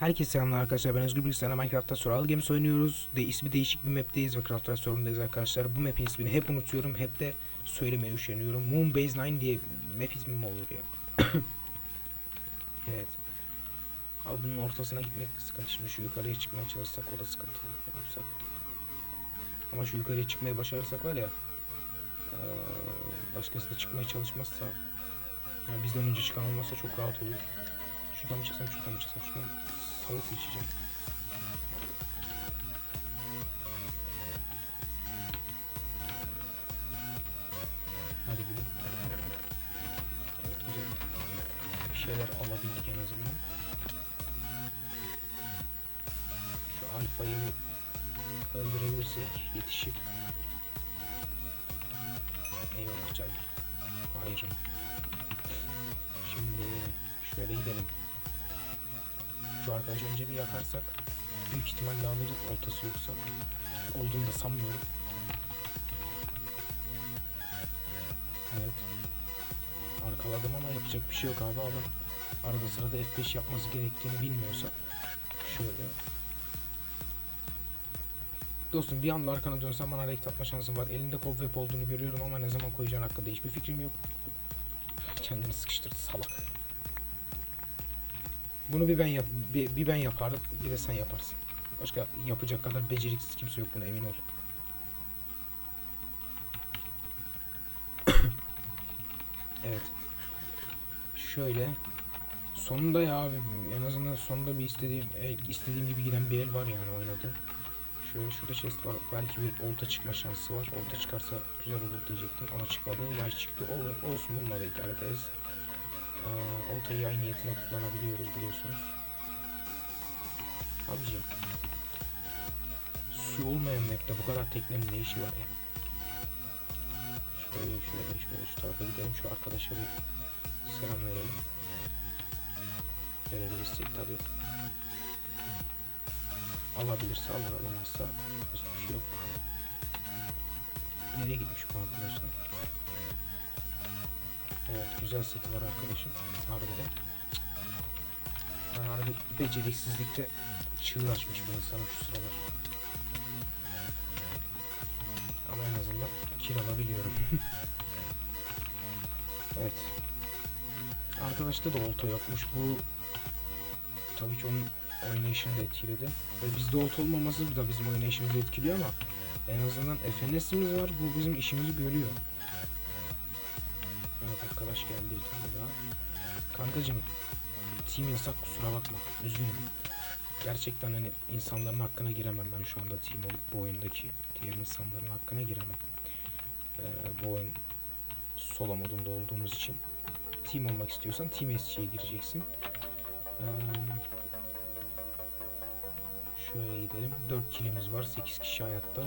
Herkese selamlar arkadaşlar ben Özgür Bilgisayar'la Minecraft'ta Survival Games oynuyoruz. De ismi değişik bir map'teyiz ve Craft sorundayız arkadaşlar. Bu map'in ismini hep unutuyorum, hep de söylemeye üşeniyorum. Moon Base 9 diye map ismi mi olur ya? evet. Abi bunun ortasına gitmek sıkıntı. Şimdi şu yukarıya çıkmaya çalışsak o da sıkıntı. Ama şu yukarıya çıkmaya başarırsak var ya başkası da çıkmaya çalışmazsa yani bizden önce çıkan olmazsa çok rahat olur. Şuradan mı çıksam şuradan mı çıksam şuradan salı seçeceğim. Bir öldürebilirsek yetişip Eyvallah canım. Hayır. Şimdi şöyle gidelim. Şu arkadaşı önce bir yakarsak büyük ihtimalle alırız oltası yoksa. Olduğunu da sanmıyorum. Evet. Arkaladım ama yapacak bir şey yok abi adam. Arada sırada F5 yapması gerektiğini bilmiyorsa. Şöyle. Dostum bir anda arkana dönsen bana hareket atma şansın var. Elinde cobweb olduğunu görüyorum ama ne zaman koyacağın hakkında hiçbir fikrim yok. Kendini sıkıştırdı salak. Bunu bir ben yap bir, bir ben yaparım, bir de sen yaparsın. Başka yapacak kadar beceriksiz kimse yok buna emin ol. evet. Şöyle. Sonunda ya abi en azından sonunda bir istediğim e, istediğim gibi giden bir el var yani oynadı. Şöyle şurada chest var. Belki bir olta çıkma şansı var. Olta çıkarsa güzel olur diyecektim ama çıkmadı. Yay çıktı. Olur, olsun bununla da idare ederiz. Ee, oltayı yay niyetine kullanabiliyoruz biliyorsunuz. Abicim. Su olmayan map'te bu kadar teknenin ne işi var ya? Şöyle şöyle şöyle şu tarafa gidelim. Şu arkadaşa bir selam verelim. Verebilirsek tabi. Alabilirse alır alamazsa hiçbir şey yok. Nereye gitmiş bu arkadaşlar? Evet güzel seti var arkadaşım. Harbiden. Ben harbi beceriksizlikte çığır açmış bu insanım şu sıralar. Ama en azından kill alabiliyorum. evet. Arkadaşta da olta yokmuş. Bu tabii ki onun oynayışını da etkiledi. Ve bizde olta olmaması da bizim oynayışımızı etkiliyor ama en azından FNS'imiz var. Bu bizim işimizi görüyor. Evet arkadaş geldi bir tane daha. Kankacım team yasak kusura bakma. Üzgünüm. Gerçekten hani insanların hakkına giremem ben şu anda team olup bu oyundaki diğer insanların hakkına giremem. Ee, bu oyun solo modunda olduğumuz için team olmak istiyorsan team SC'ye gireceksin. Ee, şöyle gidelim. 4 kilimiz var. 8 kişi hayatta.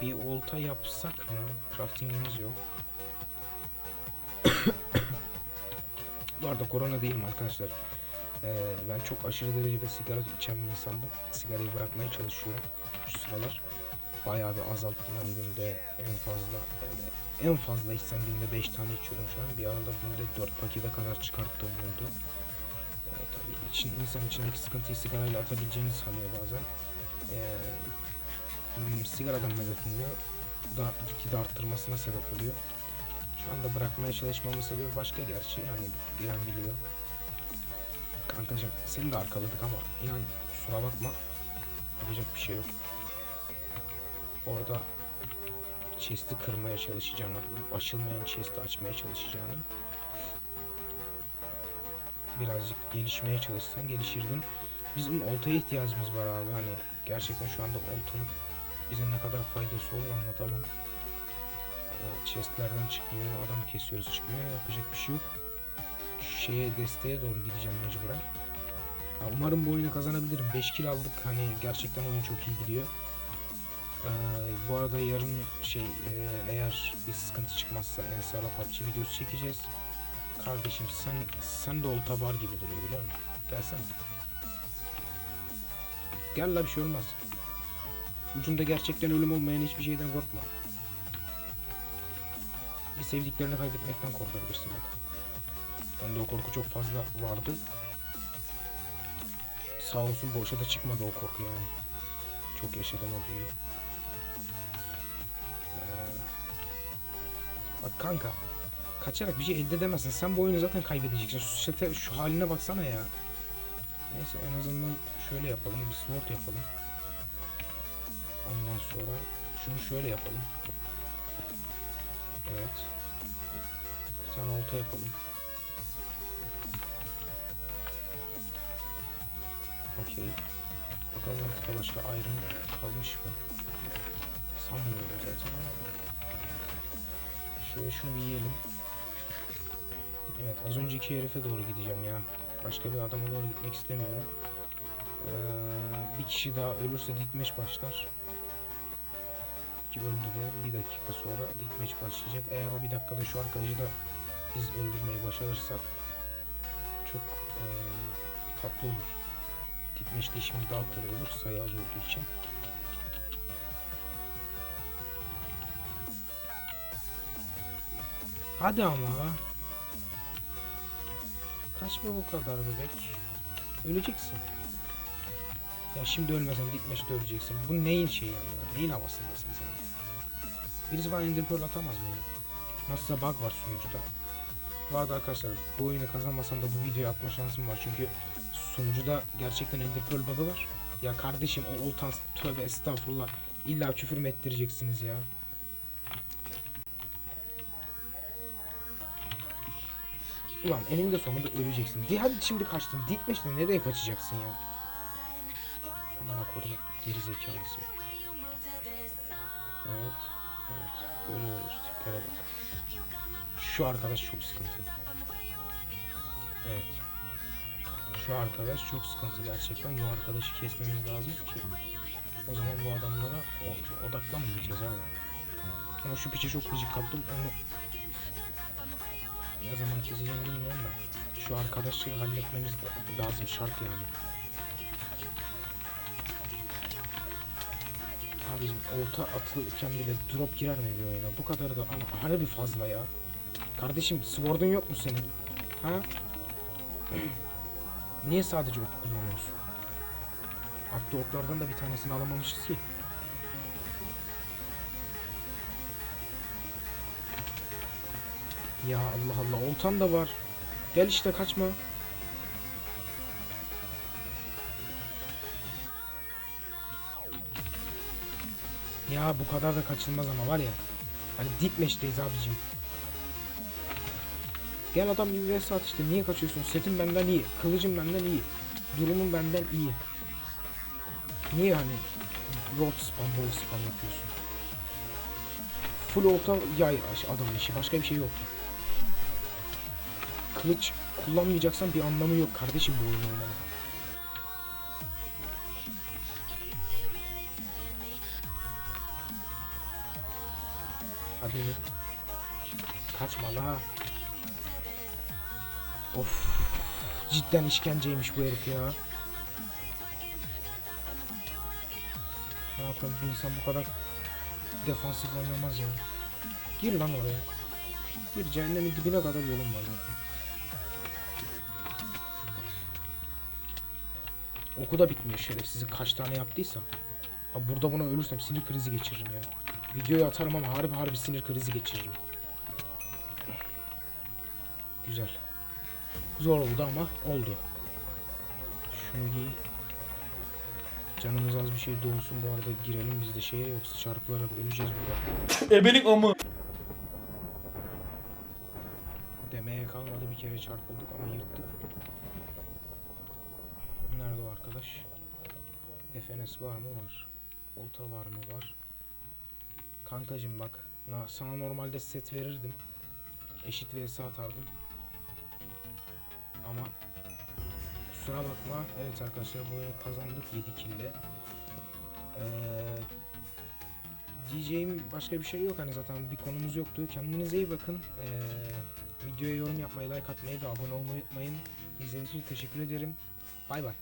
Bir olta yapsak mı? Crafting'imiz yok. Bu arada korona değilim arkadaşlar. Ee, ben çok aşırı derecede sigara içen bir insandım. Sigarayı bırakmaya çalışıyorum şu sıralar. Bayağı bir azalttım hani günde en fazla en fazla içsem günde 5 tane içiyorum şu an. Bir arada günde 4 pakete kadar çıkarttığım oldu. İçin, insan içindeki sıkıntıyı sigarayla atabileceğini sanıyor bazen. Ee, sigaradan medet umuyor. Da gitgide arttırmasına sebep oluyor. Şu anda bırakmaya çalışmamın sebebi başka gerçi yani bilen biliyor. Kankacım seni de arkaladık ama inan kusura bakma yapacak bir şey yok. Orada chest'i kırmaya çalışacağını, açılmayan chest'i açmaya çalışacağını birazcık gelişmeye çalışsan gelişirdin. Bizim oltaya ihtiyacımız var abi hani gerçekten şu anda oltanın bize ne kadar faydası olur anlatamam. Ee, chestlerden çıkmıyor. Adam kesiyoruz çıkmıyor. Yapacak bir şey yok. Şeye desteğe doğru gideceğim mecburen. Ya umarım bu oyunu kazanabilirim. 5 kill aldık. Hani gerçekten oyun çok iyi gidiyor. Ee, bu arada yarın şey e, eğer bir sıkıntı çıkmazsa Ensar'la PUBG videosu çekeceğiz. Kardeşim sen sen de olta var gibi duruyor biliyor musun? Gelsene. Gel la bir şey olmaz. Ucunda gerçekten ölüm olmayan hiçbir şeyden korkma. Bir sevdiklerini kaybetmekten korkabilirsin bak. Bende o korku çok fazla vardı. Sağ olsun boşa da çıkmadı o korku yani. Çok yaşadım o şeyi. Ee, Bak kanka. Kaçarak bir şey elde edemezsin. Sen bu oyunu zaten kaybedeceksin. Şu, şu haline baksana ya. Neyse en azından şöyle yapalım. Bir sword yapalım. Ondan sonra şunu şöyle yapalım. Evet. Bir tane olta yapalım. Okey. Bakalım artık başka ayrım kalmış mı? Sanmıyorum zaten ama. Şöyle şunu bir yiyelim. Evet az önceki herife doğru gideceğim ya. Başka bir adama doğru gitmek istemiyorum. Ee, bir kişi daha ölürse dikmeç başlar. Ki öldü de bir dakika sonra dikmeç başlayacak. Eğer o bir dakikada şu arkadaşı da biz öldürmeyi başarırsak çok eee, tatlı olur. Dikmeçte işimiz daha kolay olur sayı az olduğu için. Hadi ama. Kaçma bu kadar bebek. Öleceksin. Ya şimdi ölmesen dikmeçte öleceksin. Bu neyin şeyi yani? Neyin havasındasın sen? Birisi bana Ender Pearl atamaz mı ya? Nasılsa bug var sunucuda. Vardı arkadaşlar. Bu oyunu kazanmasam da bu videoyu atma şansım var. Çünkü sunucuda gerçekten Ender Pearl bug'ı var. Ya kardeşim o oltan tövbe estağfurullah. İlla küfür mü ettireceksiniz ya? Ulan eninde sonunda öleceksin. De hadi şimdi kaçtın. Dikmeçle nereye kaçacaksın ya? Aman kodum geri zekalısı. Evet. Evet. Görüyoruz. Tiplere bak. Şu arkadaş çok sıkıntı. Evet. Şu arkadaş çok sıkıntı gerçekten. Bu arkadaşı kesmemiz lazım ki o zaman bu adamlara odaklanmayacağız abi. Ama şu piçe çok gıcık kaptım. Onu ne zaman keseceğim bilmiyorum da. Şu arkadaşı halletmemiz lazım şart yani. Abicim olta atılırken bile drop girer mi bir oyuna? Bu kadar da ama harbi fazla ya. Kardeşim sword'un yok mu senin? Ha? Niye sadece ok kullanıyorsun? Atlı oklardan da bir tanesini alamamışız ki. Ya Allah Allah oltan da var. Gel işte kaçma. Ya bu kadar da kaçılmaz ama var ya. Hani dikmeşteyiz abicim. Gel adam bir vs at işte. Niye kaçıyorsun? Setim benden iyi. Kılıcım benden iyi. Durumum benden iyi. Niye hani road spam, ball spam yapıyorsun? Full olta yay adamın işi. Başka bir şey yok. Kılıç kullanmayacaksan bir anlamı yok kardeşim bu oyunu oynamanın. Hadi. Kaçma la. Of. Cidden işkenceymiş bu herif ya. Ne yapalım bir insan bu kadar defansif oynamaz ya. Gir lan oraya. Gir cehennemin dibine kadar yolun var zaten. Oku da bitmiyor şerefsizin kaç tane yaptıysa. Abi burada buna ölürsem sinir krizi geçiririm ya. Videoyu atarım ama harbi harbi sinir krizi geçiririm. Güzel. Zor oldu ama oldu. Şunu giy. Canımız az bir şey dolsun bu arada girelim biz de şeye yoksa çarpılarak öleceğiz burada. Ebelik amı. Demeye kalmadı bir kere çarpıldık ama yırttık. Nerede o arkadaş? FNS var mı? Var. Olta var mı? Var. Kankacım bak. na- Sana normalde set verirdim. Eşit vs atardım. Ama kusura bakma. Evet arkadaşlar bu oyunu kazandık 7 kille. Ee, diyeceğim başka bir şey yok hani zaten bir konumuz yoktu. Kendinize iyi bakın. Ee, videoya yorum yapmayı, like atmayı ve abone olmayı unutmayın. İzlediğiniz için teşekkür ederim. Bay bay.